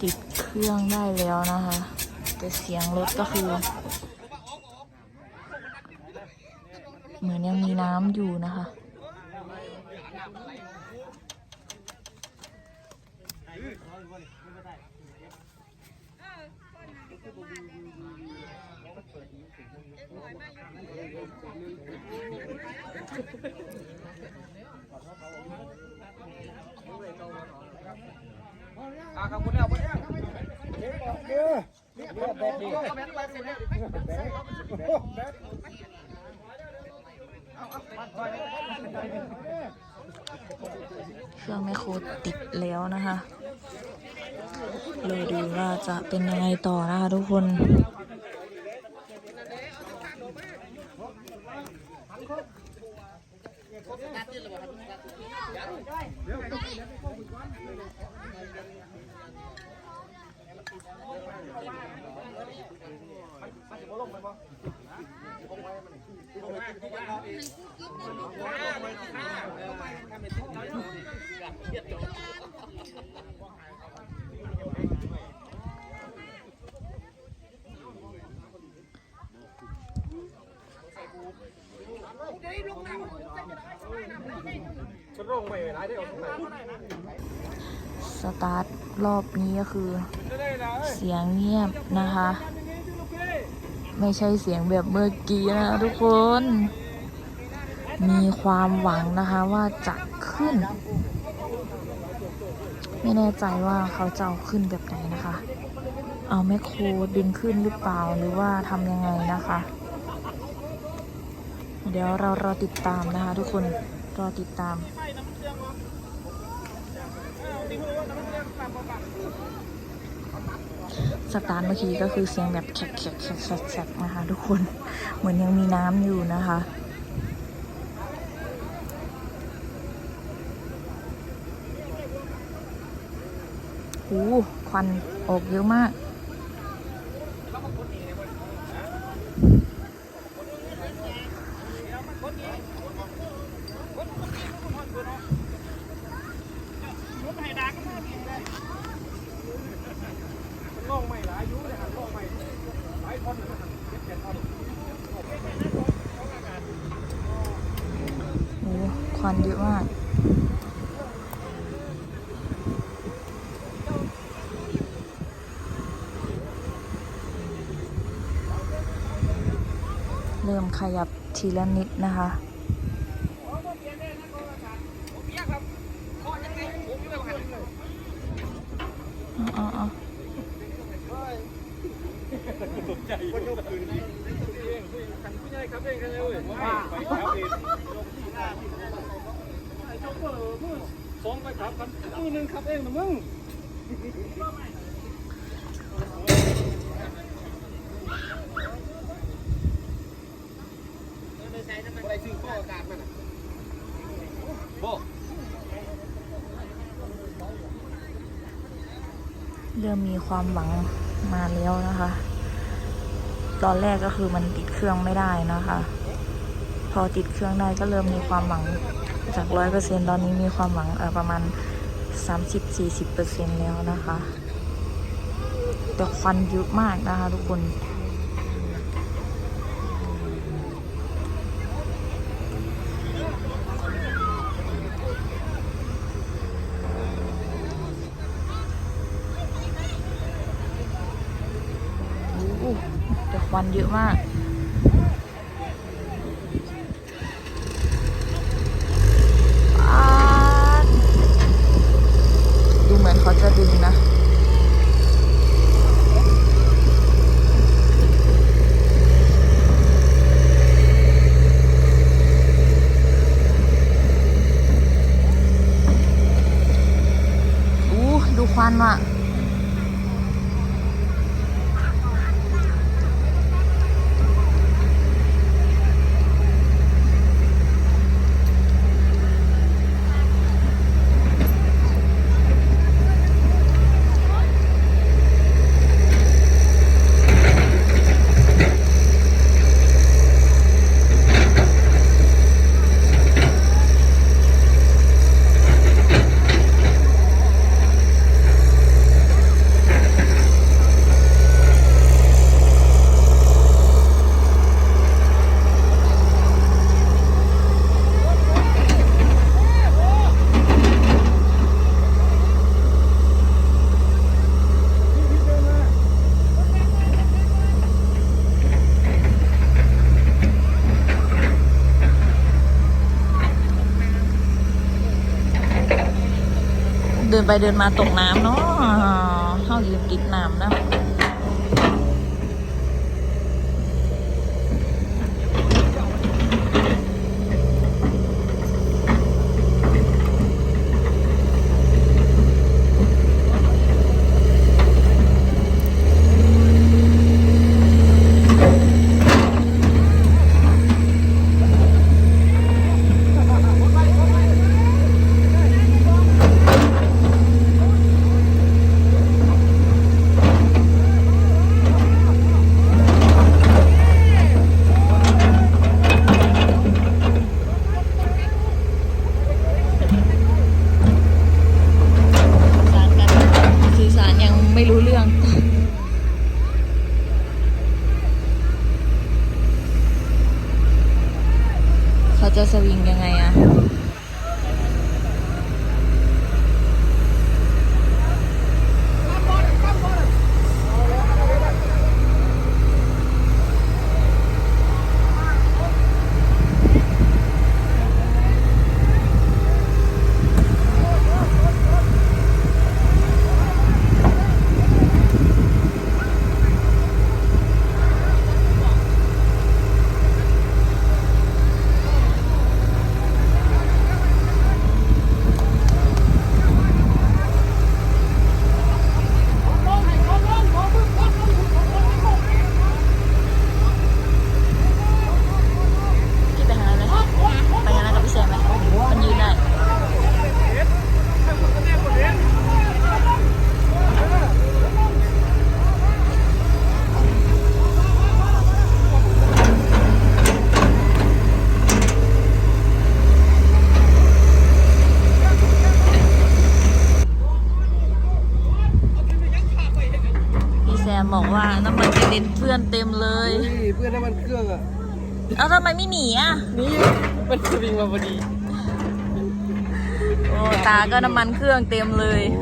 ติดเครื่องได้แล้วนะคะ แต่เสียงรถก็คือ เหมือนยังมีน้ำอยู่นะคะ อะครับคุณแล้วคุณแล้วเครื่องแมโครติดแล้วนะคะเลยดูว่าจะเป็นยังไงต่อนะคะทุกคน คุณลงไปหลายได้เอาไป สตาร์ทรอบนี้ก็คือ เสียงเงียบนะคะ ไม่ใช่เสียงแบบเมื่อกี้นะทุกคน มีความหวังนะคะว่าจะขึ้น ไม่แน่ใจว่าเขาจะเอาขึ้นแบบไหนนะคะ เอาแมคโครดึงขึ้นหรือเปล่าหรือว่าทำยังไงนะคะ ดี๋ยวเรารอติดตามนะคะ ทุกคนรอติดตาม สตาร์ทเมื่อกี้ก็คือเสียงแบบแคกแคกแคกแคกแคกนะคะ ทุกคนเหมือนยังมีน้ำอยู่นะคะโอ้ควันออกเยอะมาก ลงไม่หลายยุเลยครับลงไม่หลายคนนะครับเจ็ดเจ็ดคนโอ้ควันเยอะมากเริ่มขยับทีละนิดนะคะ อ๋ออ๋อ คนยกปืนเองขันผู้ใหญ่ครับเองกันเลยว้าไปครับเองสอง ไปครับคันมือหนึ่งครับเองนะมึงไรซึ่งข้ออากาศมันอะโบเริ่มมีความหวังมาแล้วนะคะ ตอนแรกก็คือมันติดเครื่องไม่ได้นะคะ พอติดเครื่องได้ก็เริ่มมีความหวัง จากร้อยเปอร์เซ็นตอนนี้มีความหวังประมาณสามสิบสี่สิบเปอร์เซ็นแล้วนะคะแต่ควันเยอะมากนะคะทุกคนโอ้โหแต่ควันเยอะมาก ป๊าดดูเหมือนเขาจะดึงนะ อู้ ดู นไปเดินมาตกน้ำเนาะเข้ายืนติดน้ำนะ สื่อสารกันสื่อสารยังไม่รู้เรื่อง เขาจะสวิงยังไงอะพี่ไปทางนั้นไหมไปทางนั้นกับพี่แซมไหมมันยืนได้ พี่แซมบอกว่าน้ำมันกระเด็นเพื่ อนเต็มเลย นี่เพื่อนน้ำมันเครื่องอะแล้วทำไมไม่หนีอะ นี่มันสวิงมาพอดี โอ้ตาก็น้ำมันเครื่องเต็มเลยโ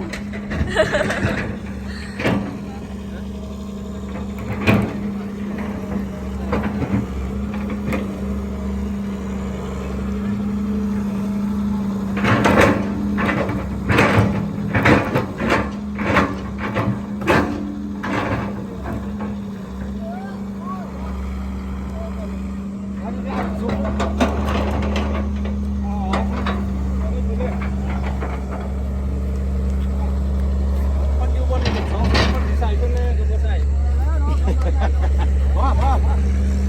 Bora, bora, bora.